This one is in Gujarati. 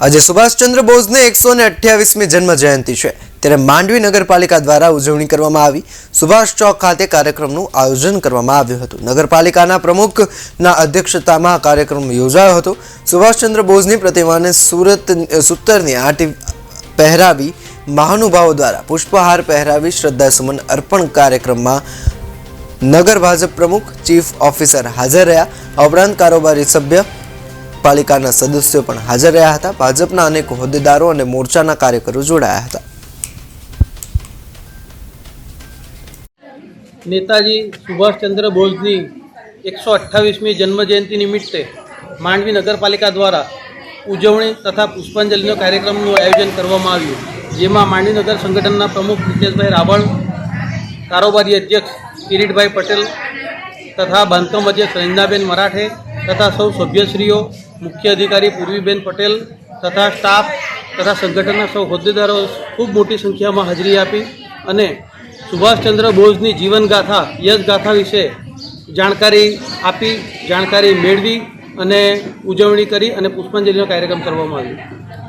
આજે સુભાષચંદ્ર બોઝને એકસો ને અઠ્યાવીસમી જન્મ જયંતિ છે. ત્યારે માંડવી નગરપાલિકા દ્વારા ઉજવણી કરવામાં આવી. સુભાષ ચોક ખાતે કાર્યક્રમનું આયોજન કરવામાં આવ્યું હતું. નગરપાલિકાના પ્રમુખના અધ્યક્ષતામાં કાર્યક્રમ યોજાયો હતો. સુભાષચંદ્ર બોઝની પ્રતિમાને સુરત સૂતરની આંટી પહેરાવી મહાનુભાવો દ્વારા પુષ્પહાર પહેરાવી શ્રદ્ધાસુમન અર્પણ કાર્યક્રમમાં નગર ભાજપ પ્રમુખ, ચીફ ઓફિસર હાજર રહ્યા. ઉપરાંત કારોબારી સભ્ય પાલિકાના સદસ્યો પણ હાજર રહ્યા હતા. ભાજપના અનેક હોદ્દેદારો અને મોરચાના કાર્યકરો જોડાયા હતા. નેતાજી સુભાષચંદ્ર બોઝની એકસો અઠ્ઠાવીસમી જન્મજયંતિ નિમિત્તે માંડવી નગરપાલિકા દ્વારા ઉજવણી તથા પુષ્પાંજલિનો કાર્યક્રમનું આયોજન કરવામાં આવ્યું. જેમાં માંડવી નગર સંગઠનના પ્રમુખ નિતેશભાઈ રાવળ, કારોબારી અધ્યક્ષ કિરીટભાઈ પટેલ તથા બાંધકામ અધ્યક્ષ રંજનાબેન મરાઠે તથા સૌ સભ્યશ્રીઓ, મુખ્ય અધિકારી પૂર્વીબેન પટેલ તથા સ્ટાફ તથા સંગઠનના સૌ હોદ્દેદારો ખૂબ મોટી સંખ્યામાં હાજરી આપી અને સુભાષચંદ્ર બોઝની જીવનગાથા, યશગાથા વિશે જાણકારી આપી, જાણકારી મેળવી અને ઉજવણી કરી અને પુષ્પાંજલિનો કાર્યક્રમ કરવામાં આવ્યો.